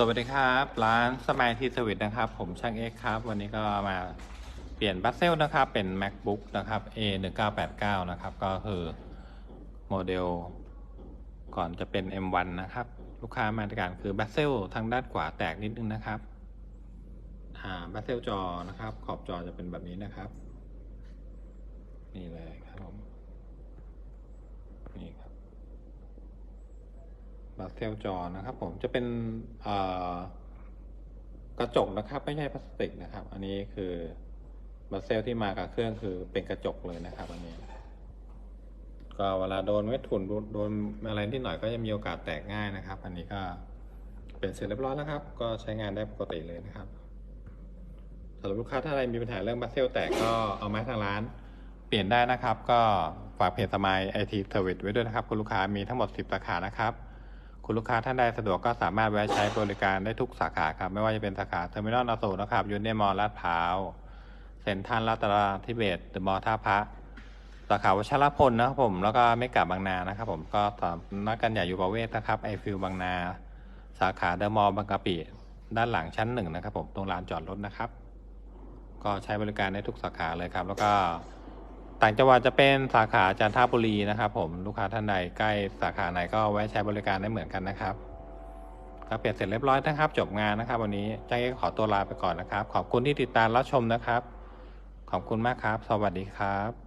สวัสดีครับร้านสมายทีสวิตนะครับ ผมช่างเอ็กครับ วันนี้ก็มาเปลี่ยนบัสเซลนะครับ เป็น macbook นะครับ a 1 9 8 9นะครับ ก็คือโมเดล ก่อนจะเป็น m1 นะครับ ลูกค้ามาตรการคือบัสเซลทางด้านขวาแตกนิดนึงนะครับอ่าบัสเซลจอนะครับ ขอบจอจะเป็นแบบนี้นะครับ นี่เลยครับผมนี่ครับ บัสเซลจอนะครับผมจะเป็นกระจกนะครับ ไม่ใช่พลาสติกนะครับ อันนี้คือบัสเซลที่มากับเครื่องคือเป็นกระจกเลยนะครับอันนี้ก็เวลาโดนเม็ดฝุ่นโดนอะไรที่หน่อยก็จะมีโอกาสแตกง่ายนะครับ อันนี้ก็เป็นเสร็จเรียบร้อยแล้วครับ ก็ใช้งานได้ปกติเลยนะครับสำหรับลูกค้าถ้าใครมีปัญหาเรื่องบัสเซลแตกก็เอามาทางร้าน เปลี่ยนได้นะครับ ก็ฝากเพจสมายไอทีเซอร์วิสไว้ด้วยนะครับ คุณลูกค้ามีทั้งหมด 10สาขานะครับ คุณลูกค้าท่านใดสะดวกก็สามารถแวะใช้บริการได้ทุกสาขาครับ ไม่ว่าจะเป็นสาขาเทอร์มินอลอโศกนะครับยูเนียมอลลาดพร้าวเซ็นทรัลลาดตราทิเบตเดอะมอลท่าพระสาขาวัชรพลนะครับผมแล้วก็ไม่กลับบางนานะครับผมก็สำนักกันใหญ่อยู่ประเวศนะครับไอฟิลบางนา สาขาเดอะมอลล์บางกะปิด้านหลังชั้นหนึ่งนะครับผมตรงลานจอดรถนะครับ ก็ใช้บริการได้ทุกสาขาเลยครับ แล้วก็ ต่างจังหวัดจะเป็นสาขาจันทบุรีนะครับ ผมลูกค้าท่านใดใกล้สาขาไหนก็แวะใช้บริการได้เหมือนกันนะครับก็เปลี่ยนเสร็จเรียบร้อยนะครับ จบงานนะครับ วันนี้จ้างเอกขอตัวลาไปก่อนนะครับ ขอบคุณที่ติดตามรับชมนะครับ ขอบคุณมากครับ สวัสดีครับ